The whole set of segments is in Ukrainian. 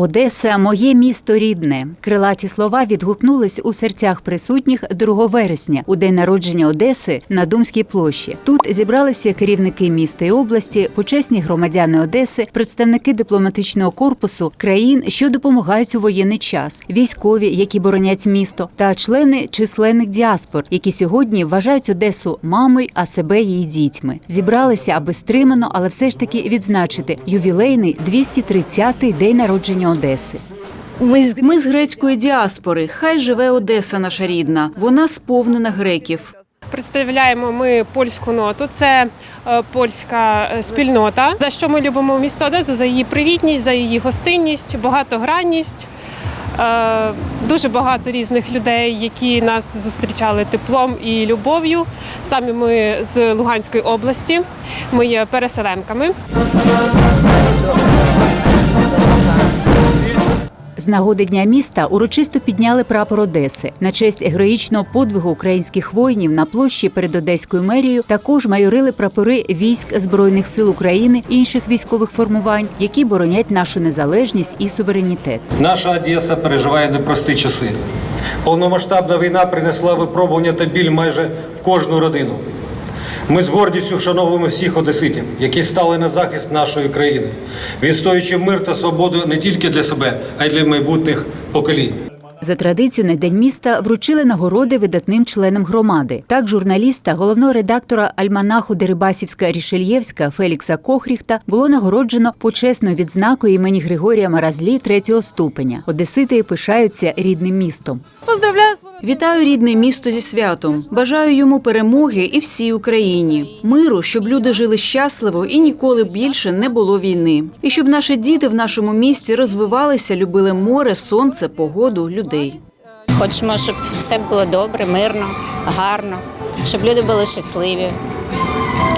Одеса моє місто рідне. Крилаті слова відгукнулись у серцях присутніх 2 вересня у день народження Одеси на Думській площі. Тут зібралися керівники міста і області, почесні громадяни Одеси, представники дипломатичного корпусу країн, що допомагають у воєнний час, військові, які боронять місто, та члени численних діаспор, які сьогодні вважають Одесу мамою, а себе її дітьми. Зібралися, аби стримано, але все ж таки відзначити ювілейний 230-й день народження Одеси. Ми, з- ми з грецької діаспори. Хай живе Одеса, наша рідна. Вона сповнена греків. Представляємо ми польську ноту. Це е, польська е, спільнота. За що ми любимо місто Одесу? За її привітність, за її гостинність, багатогранність. Е, Дуже багато різних людей, які нас зустрічали теплом і любов'ю. Самі ми з Луганської області. Ми є переселенками. З нагоди дня міста урочисто підняли прапор Одеси на честь героїчного подвигу українських воїнів на площі перед Одеською мерією. Також майорили прапори військ збройних сил України інших військових формувань, які боронять нашу незалежність і суверенітет. Наша Одеса переживає непрості часи. Повномасштабна війна принесла випробування та біль майже в кожну родину. Ми з гордістю вшановуємо всіх одеситів, які стали на захист нашої країни, відстоюючи мир та свободу не тільки для себе, а й для майбутніх поколінь. За традицією на день міста вручили нагороди видатним членам громади. Так, журналіста, головного редактора альманаху Дерибасівська Рішельєвська Фелікса Кохріхта було нагороджено почесною відзнакою імені Григорія Маразлі третього ступеня. Одесити пишаються рідним містом. Поздравляю Вітаю рідне місто зі святом. Бажаю йому перемоги і всій Україні, миру, щоб люди жили щасливо і ніколи більше не було війни. І щоб наші діти в нашому місті розвивалися, любили море, сонце, погоду, людей. Хочемо, щоб все було добре, мирно, гарно, щоб люди були щасливі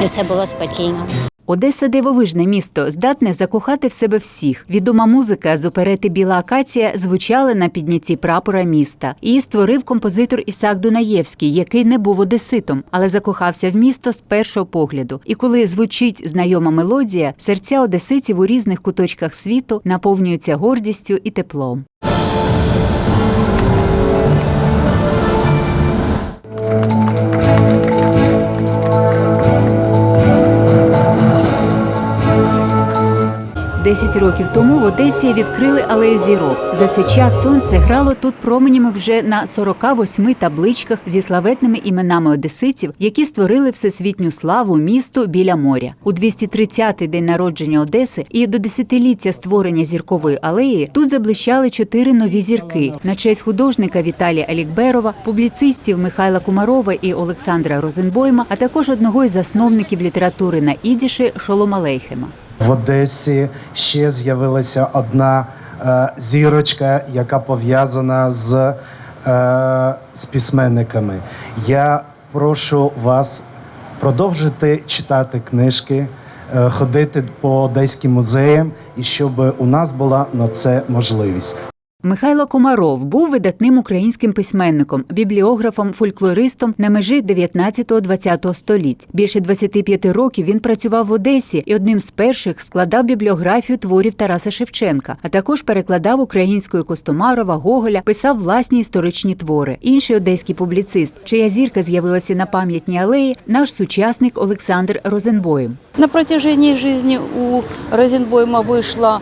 і все було спокійно. Одеса дивовижне місто, здатне закохати в себе всіх. Відома музика з оперети Біла акація звучала на піднятті прапора міста. Її створив композитор Ісак Дунаєвський, який не був одеситом, але закохався в місто з першого погляду. І коли звучить знайома мелодія, серця одеситів у різних куточках світу наповнюються гордістю і теплом. Десять років тому в Одесі відкрили алею зірок. За цей час сонце грало тут променями вже на 48 табличках зі славетними іменами одеситів, які створили всесвітню славу місту біля моря. У 230-й день народження Одеси і до десятиліття створення зіркової алеї тут заблищали чотири нові зірки на честь художника Віталія Алікберова, публіцистів Михайла Кумарова і Олександра Розенбойма, а також одного із засновників літератури на ідіші Шолома Лейхема. В Одесі ще з'явилася одна е, зірочка, яка пов'язана з, е, з письменниками. Я прошу вас продовжити читати книжки, е, ходити по одеським музеям, і щоб у нас була на це можливість. Михайло Комаров був видатним українським письменником, бібліографом, фольклористом на межі 19-20 століть. Більше 25 років він працював в Одесі і одним з перших складав бібліографію творів Тараса Шевченка, а також перекладав українською Костомарова, Гоголя, писав власні історичні твори. Інший одеський публіцист, чия зірка з'явилася на пам'ятній алеї, наш сучасник Олександр Розенбоєм. На протяжении жизни у Розенбойма вышло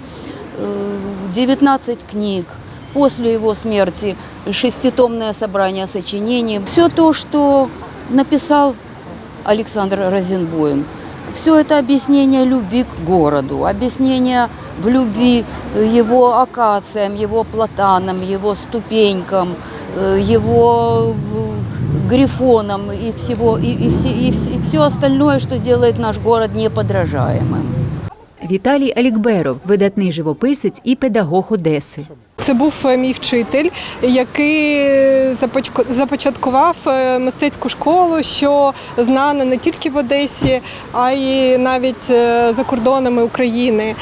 э, 19 книг После его смерти шеститомное собрание сочинений. Все то, что написал Александр Розенбойм, все это объяснение любви к городу, объяснение в любви его акациям, его платанам, его ступенькам, э, его э, грифонам и всего и, и, все, и, вс- и все остальное, что делает наш город неподражаемым. Віталій Алікберов, видатний живописець і педагог Одеси. Це був е, мій вчитель, який започаткував е, мистецьку школу, що знана не тільки в Одесі, а й навіть е, за кордонами України.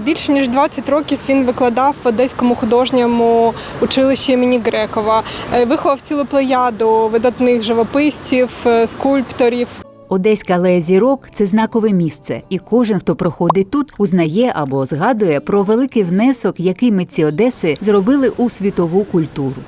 Більше ніж 20 років він викладав в Одеському художньому училищі імені Грекова. Виховав цілу плеяду видатних живописців, скульпторів. Одеська алея зірок це знакове місце, і кожен, хто проходить тут, узнає або згадує про великий внесок, який митці Одеси зробили у світову культуру.